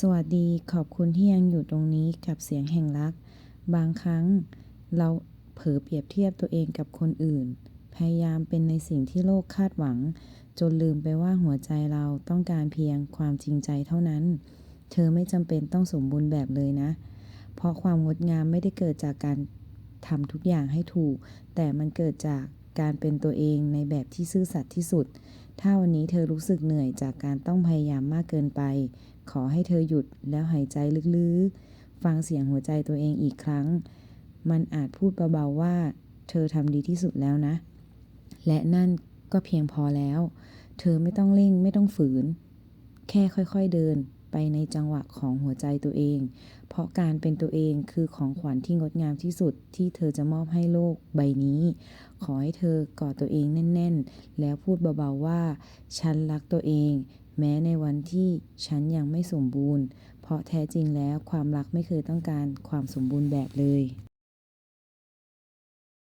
สวัสดีขอบคุณที่ยังอยู่ตรงนี้กับเสียงแห่งรัก บางครั้งเราเผลอเปรียบเทียบตัวเองกับคนอื่น พยายามเป็นในสิ่งที่โลกคาดหวัง จนลืมไปว่าหัวใจเราต้องการเพียงความจริงใจเท่านั้น เธอไม่จำเป็นต้องสมบูรณ์แบบเลยนะ เพราะความงดงามไม่ได้เกิดจากการทำทุกอย่างให้ถูก แต่มันเกิดจาก การเป็นตัวเองในแบบที่ซื่อสัตย์ที่สุด ถ้าวันนี้เธอรู้สึกเหนื่อยจากการต้องพยายามมากเกินไป ขอให้เธอหยุดแล้วหายใจลึกๆ ฟังเสียงหัวใจตัวเองอีกครั้ง มันอาจพูดเบาๆว่า เธอทำดีที่สุดแล้วนะ และนั่นก็เพียงพอแล้ว เธอไม่ต้องเร่งไม่ต้องฝืน แค่ค่อยๆเดิน ไปในจังหวะของหัวใจตัวเอง เพราะการเป็นตัวเองคือของขวัญที่งดงามที่สุดที่เธอจะมอบให้โลกใบนี้ ขอให้เธอกอดตัวเองแน่น ๆ แล้วพูดเบาๆว่า ฉันรักตัวเอง แม้ในวันที่ฉันยังไม่สมบูรณ์ เพราะแท้จริงแล้วความรักไม่เคยต้องการความสมบูรณ์แบบเลย